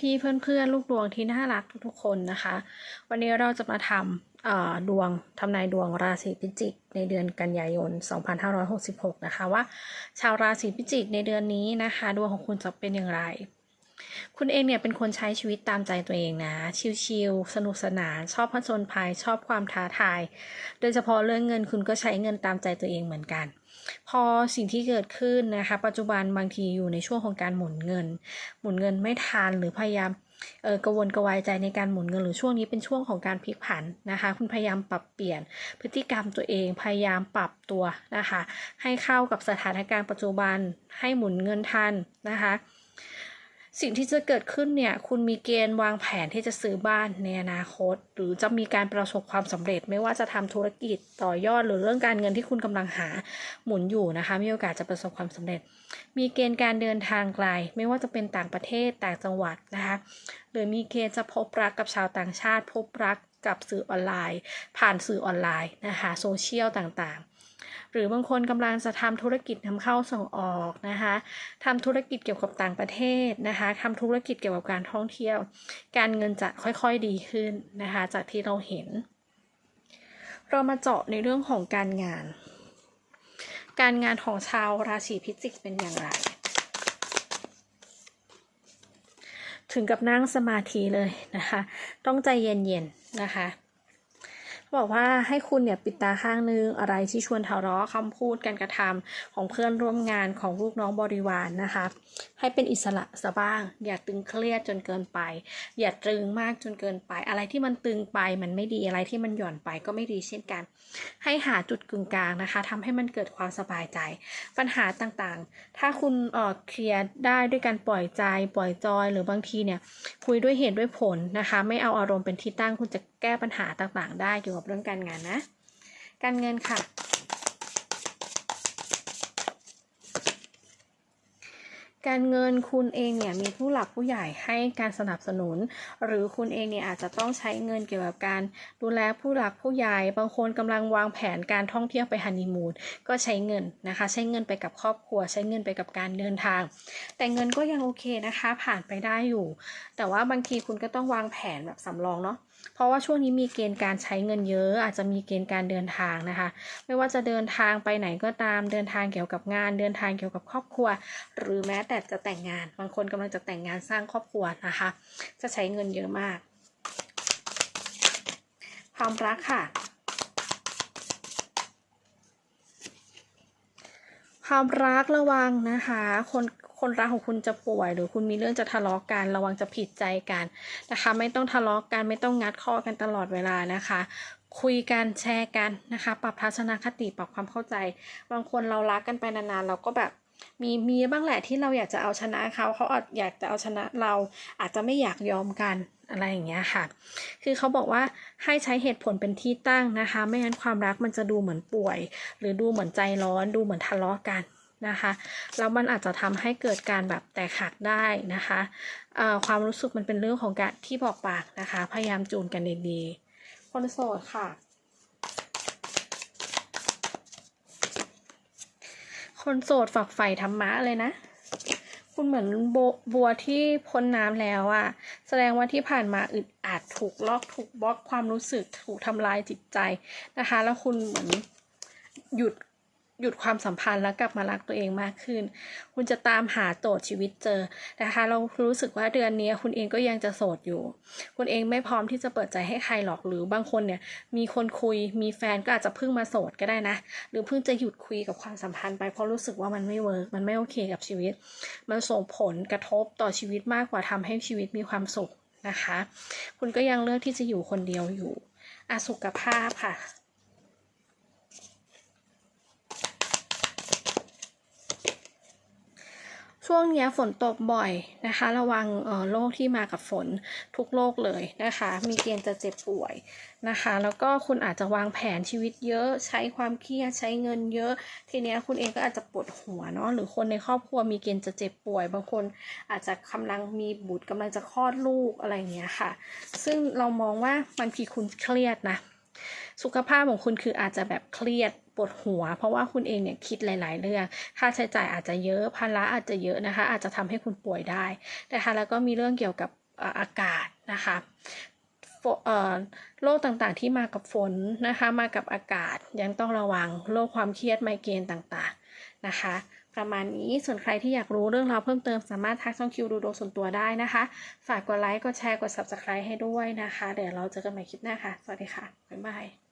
พี่ๆ เพื่อนๆ ลูกดวงที่น่ารักทุกๆ คนนะคะ วันนี้เราจะมาทำดวงทำนายดวงราศีพิจิกในเดือนกันยายน 2566 นะคะว่า ชาวราศีพิจิกในเดือนนี้นะคะ ดวงของคุณจะเป็นอย่างไร คุณเองเนี่ยเป็นคนใช้ชีวิตตามใจตัวเองนะ ชิลๆสนุกสนาน ชอบผจญภัยชอบความท้าทาย โดยเฉพาะเรื่องเงินคุณก็ใช้เงินตามใจตัวเองเหมือนกัน พอสิ่งที่เกิดขึ้นนะคะ ปัจจุบันบางทีอยู่ในช่วงของการหมุนเงิน หมุนเงินไม่ทันหรือพยายามเออกระวนกระวายใจในการหมุนเงินหรือช่วงนี้เป็นช่วงของการพลิกผันนะคะ คุณพยายามปรับเปลี่ยนพฤติกรรมตัวเองพยายามปรับตัวนะคะ ให้เข้ากับสถานการณ์ปัจจุบันให้หมุนเงินทันนะคะ สิ่งที่จะเกิดขึ้นเนี่ย คุณมีเกณฑ์วางแผนที่จะซื้อบ้านในอนาคต หรือจะมีการประสบความสำเร็จ ไม่ว่าจะทำธุรกิจต่อยอดหรือเรื่องการเงินที่คุณกำลังหาหมุนอยู่นะคะ มีโอกาสจะประสบความสำเร็จ มีเกณฑ์การเดินทางไกล ไม่ว่าจะเป็นต่างประเทศต่างจังหวัดนะคะหรือมีเกณฑ์จะพบรักกับชาวต่างชาติ พบรักกับสื่อออนไลน์ ผ่านสื่อออนไลน์นะคะโซเชียลต่างๆ หรือบางคนกำลังจะทำธุรกิจนำเข้าส่งออกนะคะทำธุรกิจเกี่ยวกับต่างประเทศนะคะทำธุรกิจเกี่ยวกับการท่องเที่ยว การเงินจะค่อยๆดีขึ้นนะคะ จากที่เราเห็น เรามาเจาะในเรื่องของการงาน การงานของชาวราศีพิจิกเป็นอย่างไรถึงกับนั่งสมาธิเลยนะคะ ต้องใจเย็นๆนะคะ บอกว่าให้คุณเนี่ยปิดตาข้างนึงอะไรที่ชวนทะเลาะคำพูดการกระทำของเพื่อนร่วมงานของลูกน้องบริวารนนะคะ ให้เป็นอิสระซะบ้าง อย่าตึงเครียดจนเกินไป อย่าตรึงมากจนเกินไป อะไรที่มันตึงไปมันไม่ดีอะไรที่มันหย่อนไปก็ไม่ดีเช่นกัน ให้หาจุดกึ่งกลางนะคะทำให้มันเกิดความสบายใจ ปัญหาต่างๆ ถ้าคุณเอ่อเคลียร์ได้ด้วยการปล่อยใจ ปล่อยจอย หรือบางทีเนี่ยคุยด้วยเหตุด้วยผลนะคะ ไม่เอาอารมณ์เป็นที่ตั้งคุณจะแก้ปัญหาต่างๆ ได้เกี่ยวกับเรื่องการงานนะ การเงินค่ะ การเงินคุณเองเนี่ยมีผู้หลักผู้ใหญ่ให้การสนับสนุน หรือคุณเองเนี่ยอาจจะต้องใช้เงินเกี่ยวกับการดูแลผู้หลักผู้ใหญ่บางคนกำลังวางแผนการท่องเที่ยวไปฮันนีมูนก็ใช้เงินนะคะ ใช้เงินไปกับครอบครัว ใช้เงินไปกับการเดินทาง แต่เงินก็ยังโอเคนะคะ ผ่านไปได้อยู่ แต่ว่าบางทีคุณก็ต้องวางแผนแบบสำรองเนาะ เพราะว่าช่วงนี้มีเกณฑ์การใช้เงินเยอะ อาจจะมีเกณฑ์การเดินทางนะคะ ไม่ว่าจะเดินทางไปไหนก็ตามเดินทางเกี่ยวกับงาน เดินทางเกี่ยวกับครอบครัว หรือแม้แต่จะแต่งงาน บางคนกำลังจะแต่งงานสร้างครอบครัวนะคะ จะใช้เงินเยอะมาก ความรักค่ะความรักระวังนะคะ คน คนรักของคุณจะป่วย หรือคุณมีเรื่องจะทะเลาะกันระวังจะผิดใจกันนะคะ ไม่ต้องทะเลาะกันไม่ต้องงัดข้อกันตลอดเวลานะคะ คุยกันแชร์กันนะคะ ปรับทัศนคติปรับความเข้าใจ บางคนเรารักกันไปนานๆเราก็แบบมีมีบ้างแหละที่เราอยากจะเอาชนะเขาเขาอาจอยากจะเอาชนะเราอาจจะไม่อยากยอมกันอะไรอย่างเงี้ยค่ะ คือเขาบอกว่าให้ใช้เหตุผลเป็นที่ตั้งนะคะ ไม่งั้นความรักมันจะดูเหมือนป่วย หรือดูเหมือนใจร้อน ดูเหมือนทะเลาะกัน นะคะแล้วมันอาจจะทำให้เกิดการแบบแตกหักได้นะคะความรู้สึกมันเป็นเรื่องของการที่บอกปากนะคะ พยายามจูนกันดีๆคนโสดค่ะ คนโสดฝักใฝ่ธรรมะเลยนะคุณเหมือนบบัวที่พ้นน้ำแล้วอะแสดงว่าที่ผ่านมาอึดอัดถูกลอกถูกบล็อกความรู้สึกถูกทำลายจิตใจนะคะ แล้วคุณเหมือนหยุด หยุดความสัมพันธ์แล้วกลับมารักตัวเองมากขึ้น คุณจะตามหาโจทย์ชีวิตเจอนะคะ เรารู้สึกว่าเดือนนี้คุณเองก็ยังจะโสดอยู่ คุณเองไม่พร้อมที่จะเปิดใจให้ใครหรอกหรือบางคนเนี่ย มีคนคุยมีแฟนก็อาจจะเพิ่งมาโสดก็ได้นะ หรือเพิ่งจะหยุดคุยกับความสัมพันธ์ไปเพราะรู้สึกว่ามันไม่เวิร์กมันไม่โอเคกับชีวิต มันส่งผลกระทบต่อชีวิตมากกว่าทำให้ชีวิตมีความสุขนะคะ คุณก็ยังเลือกที่จะอยู่คนเดียวอยู่อาสุขภาพค่ะ ช่วงนี้ฝนตกบ่อยนะคะ ระวังโรคที่มากับฝนทุกโรคเลยนะคะ มีเกณฑ์จะเจ็บป่วยนะคะ แล้วก็คุณอาจจะวางแผนชีวิตเยอะใช้ความเครียดใช้เงินเยอะ ทีนี้คุณเองก็อาจจะปวดหัวเนาะหรือคนในครอบครัวมีเกณฑ์จะเจ็บป่วย บางคนอาจจะกำลังมีบุตรกำลังจะคลอดลูกอะไรอย่างเงี้ยค่ะ ซึ่งเรามองว่าบางทีคุณเครียดนะ สุขภาพของคุณคืออาจจะแบบเครียดปวดหัว เพราะว่าคุณเองเนี่ยคิดหลาย ๆ เรื่องค่าใช้จ่ายอาจจะเยอะภาระอาจจะเยอะนะคะ อาจจะทำให้คุณป่วยได้นะคะแล้วก็มีเรื่องเกี่ยวกับอากาศนะคะโรคต่างๆที่มากับฝนนะคะ มากับอากาศยังต้องระวังโรคความเครียดไมเกรนต่างๆนะคะ ประมาณนี้ส่วนใครที่อยากรู้เรื่องราวเพิ่มเติมสามารถทักช่องคิวดูโดส่วนตัวได้นะคะ ฝากกดไลค์กดแชร์กด subscribe ให้ด้วยนะคะ เดี๋ยวเราเจอกันใหม่คลิปหน้าค่ะ สวัสดีค่ะ บ๊ายบาย